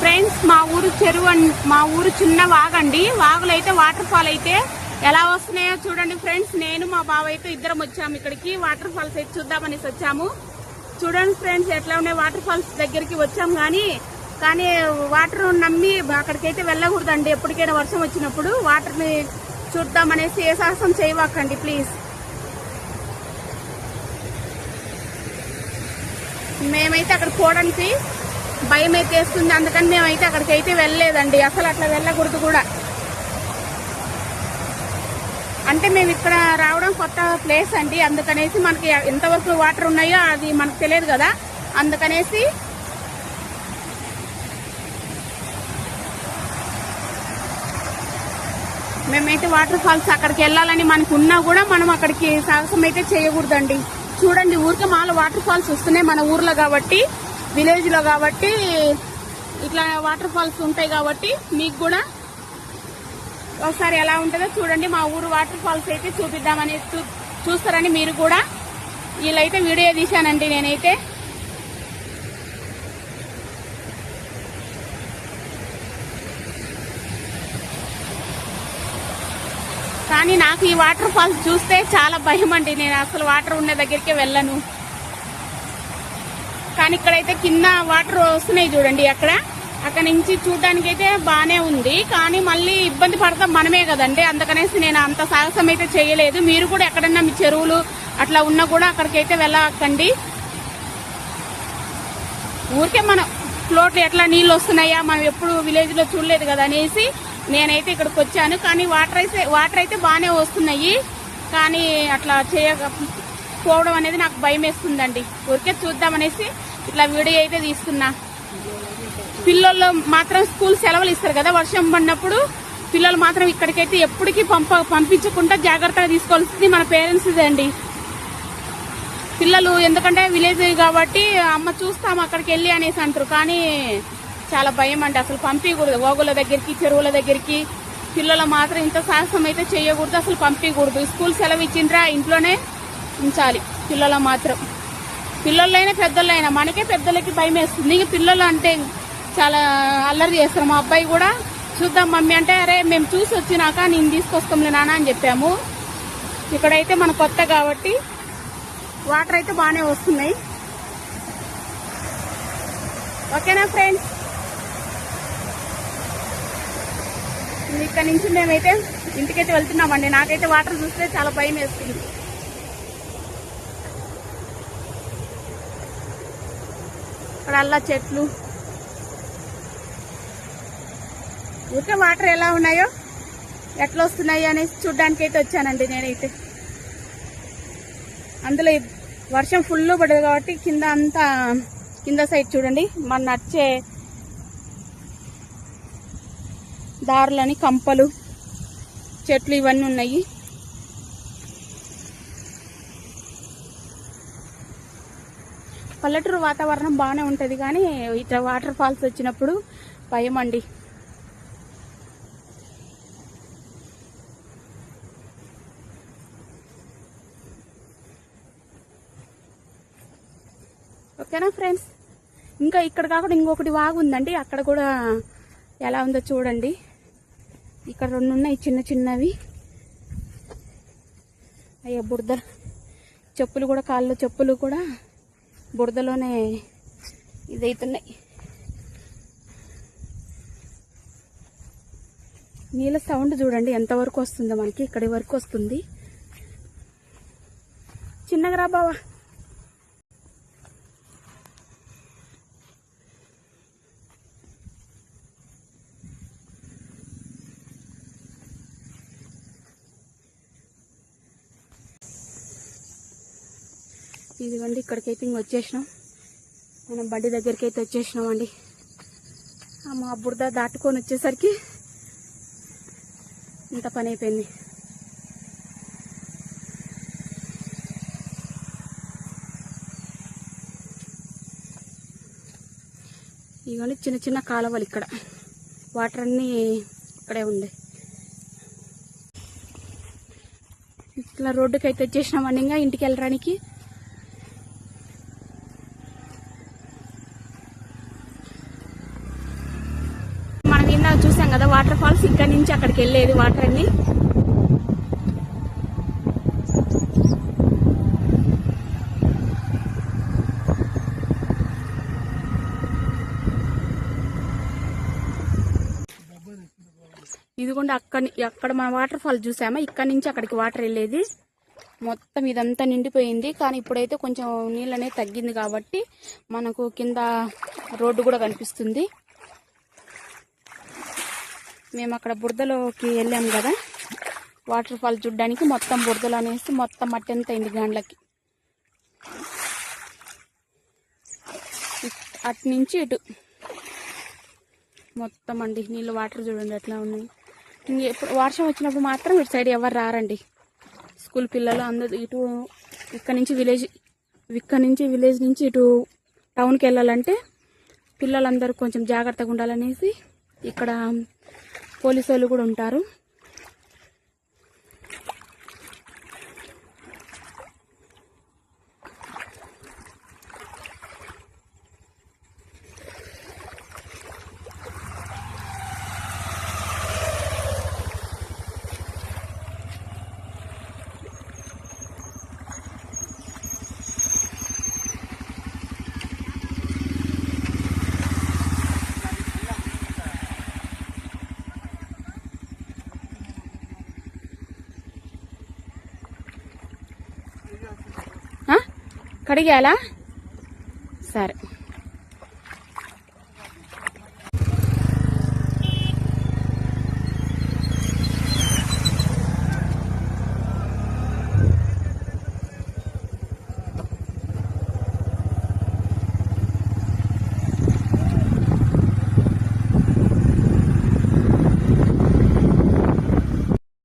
Friends మా ఊరు చెరువు మా ఊరు చిన్న వాగండి వాగులు అయితే వాటర్ ఫాల్ అయితే ఎలా వస్తున్నాయో చూడండి ఫ్రెండ్స్. నేను మా బావ అయితే ఇద్దరం వచ్చాము ఇక్కడికి. వాటర్ ఫాల్స్ అయితే చూద్దామనేసి వచ్చాము. చూడండి ఫ్రెండ్స్ ఎట్లా ఉన్నాయి వాటర్ ఫాల్స్ దగ్గరికి వచ్చాము కానీ కానీ వాటర్ నమ్మి అక్కడికైతే వెళ్ళకూడదండి. ఎప్పటికైనా వర్షం వచ్చినప్పుడు వాటర్ని చూద్దామనేసి ఏ సాహసం చేయవాకండి ప్లీజ్. మేమైతే అక్కడ పోవడానికి భయం అయితే వేస్తుంది. అందుకని మేమైతే అక్కడికి అయితే వెళ్ళలేదండి. అసలు అట్లా వెళ్ళకూడదు కూడా. అంటే మేము ఇక్కడ రావడం కొత్త ప్లేస్ అండి. అందుకనేసి మనకి ఎంతవరకు వాటర్ ఉన్నాయో అది మనకు తెలియదు కదా. అందుకనేసి మేమైతే వాటర్ ఫాల్స్ అక్కడికి వెళ్ళాలని మనకు ఉన్నా కూడా మనం అక్కడికి సాహసం అయితే చేయకూడదండి. చూడండి ఊరికే మాలో వాటర్ ఫాల్స్ వస్తున్నాయి మన ఊర్లో కాబట్టి. విలేజ్లో కాబట్టి ఇట్లా వాటర్ ఫాల్స్ ఉంటాయి కాబట్టి మీకు కూడా ఒకసారి ఎలా ఉంటుందో చూడండి. మా ఊరు వాటర్ ఫాల్స్ అయితే చూపిద్దామని చూ- చూస్తారని మీరు కూడా వీళ్ళైతే వీడియో తీశానండి నేనైతే. కానీ నాకు ఈ వాటర్ ఫాల్స్ చూస్తే చాలా భయం అండి. నేను అసలు వాటర్ ఉన్న దగ్గరికి వెళ్ళను. కానీ ఇక్కడైతే కింద వాటర్ వస్తున్నాయి చూడండి అక్కడ. అక్కడ నుంచి చూడడానికి అయితే బాగానే ఉంది. కానీ మళ్ళీ ఇబ్బంది పడతాం మనమే కదండి. అందుకనేసి నేను అంత సాహసం అయితే చేయలేదు. మీరు కూడా ఎక్కడన్నా మీ చెరువులు అట్లా ఉన్నా కూడా అక్కడికైతే వెళ్ళకండి. ఊరికే మనం ఫ్లోట్లు ఎట్లా నీళ్ళు వస్తున్నాయా మనం ఎప్పుడు విలేజ్లో చూడలేదు కదా అనేసి నేనైతే ఇక్కడికి వచ్చాను. కానీ వాటర్ అయితే వాటర్ అయితే బాగానే వస్తున్నాయి. కానీ అట్లా చేయక పోవడం అనేది నాకు భయం వేస్తుందండి ఊరికే చూద్దామనేసి ఇట్లా వీడియో అయితే తీసుకున్నా పిల్లలు మాత్రం స్కూల్ సెలవులు ఇస్తారు కదా వర్షం పడినప్పుడు? పిల్లలు మాత్రం ఇక్కడికైతే ఎప్పటికీ పంప పంపించకుండా జాగ్రత్తగా తీసుకోవాల్సింది మన పేరెంట్స్ అండి. పిల్లలు ఎందుకంటే విలేజ్ కాబట్టి అమ్మ చూస్తాం అక్కడికి వెళ్ళి అనేసి అంటారు. కానీ చాలా భయం అండి అసలు పంపించకూడదు ఓగుల దగ్గరికి చెరువుల దగ్గరికి పిల్లలు మాత్రం ఇంత సాహసం అయితే చేయకూడదు. అసలు పంపించకూడదు స్కూల్ సెలవు ఇచ్చిండ్రా ఇంట్లోనే ఉంచాలి పిల్లలు మాత్రం. పిల్లలైనా పెద్దలైనా మనకే పెద్దలకి భయం వేస్తుంది. ఇంక పిల్లలు అంటే చాలా అల్లరి చేస్తారు. మా అబ్బాయి కూడా చూద్దాం మమ్మీ అంటే అరే మేము చూసి వచ్చినాక నేను తీసుకొస్తాంలే నాన్న అని చెప్పాము. ఇక్కడైతే మన కొత్త కాబట్టి వాటర్ అయితే బాగానే వస్తున్నాయి. ఓకేనా ఫ్రెండ్స్? ఇక్కడ నుంచి మేమైతే ఇంటికైతే వెళ్తున్నామండి. నాకైతే వాటర్ చూస్తే చాలా భయం వేస్తుంది. ఇక్కడ చెట్లు. ఊరికే వాటర్ ఎలా ఉన్నాయో ఎట్లా వస్తున్నాయి అనేసి చూడ్డానికి అయితే వచ్చానండి నేనైతే. అందులో వర్షం ఫుల్ పడదు కాబట్టి కింద అంతా కింద సైడ్ చూడండి. మన నచ్చే దారులని కంపలు చెట్లు ఇవన్నీ ఉన్నాయి. పల్లెటూరు వాతావరణం బాగానే ఉంటుంది కానీ ఇట్లా వాటర్ ఫాల్స్ వచ్చినప్పుడు భయం అండి ఓకేనా ఫ్రెండ్స్? ఇంకా ఇక్కడ కాకుండా ఇంకొకటి వాగు ఉందండి. అక్కడ కూడా ఎలా ఉందో చూడండి. ఇక్కడ రెండు ఉన్నాయి చిన్న చిన్నవి. అయ్యో బురద. చెప్పులు కూడా కాళ్ళు చెప్పులు కూడా బురదలోనే ఇదైతున్నాయి. నీళ్ళ సౌండ్ చూడండి ఎంతవరకు వస్తుందో మనకి ఇక్కడి వరకు వస్తుంది. చిన్నగా రా బావా. ఇదిగోండి ఇక్కడికైతే ఇంక వచ్చేసినాం. మనం బండి దగ్గరికి అయితే వచ్చేసినాం అండి మా బురద దాటుకొని వచ్చేసరికి ఇంత పని అయిపోయింది. ఇవన్నీ చిన్న చిన్న కాలువలు ఇక్కడ. వాటర్ అన్నీ ఇక్కడే ఉండే ఇట్లా రోడ్డుకి అయితే వచ్చేసినామండి ఇంకా ఇంటికి వెళ్ళడానికి ఇందాక చూసాం కదా వాటర్ ఫాల్స్ ఇక్కడ నుంచి అక్కడికి వెళ్ళేది వాటర్ అన్ని. ఇదిగోండి అక్కడ అక్కడ మన వాటర్ ఫాల్ చూసామా? ఇక్కడ నుంచి అక్కడికి వాటర్ వెళ్ళేది. మొత్తం ఇదంతా నిండిపోయింది. కానీ ఇప్పుడైతే కొంచెం నీళ్ళు అనేది తగ్గింది కాబట్టి మనకు కింద రోడ్డు కూడా కనిపిస్తుంది. మేము అక్కడ బురదలోకి వెళ్ళాం కదా. వాటర్ ఫాల్ చూడడానికి మొత్తం బురదలు అనేసి మొత్తం మట్టి ఎంత అయింది గాండ్లకి. అటు నుంచి ఇటు. మొత్తం అండి నీళ్ళు వాటర్ చూడండి ఎట్లా ఉన్నాయి. ఇంక ఎప్పుడు వర్షం వచ్చినప్పుడు మాత్రం ఇటు సైడ్ ఎవరు రారండి. స్కూల్ పిల్లలు అందరు ఇటు ఇక్కడ నుంచి విలేజ్ ఇక్కడ నుంచి విలేజ్ నుంచి ఇటు టౌన్కి వెళ్ళాలంటే పిల్లలందరూ కొంచెం జాగ్రత్తగా ఉండాలనేసి ఇక్కడ పోలీసు వాళ్ళు కూడా ఉంటారు. కడిగాలా? సరే.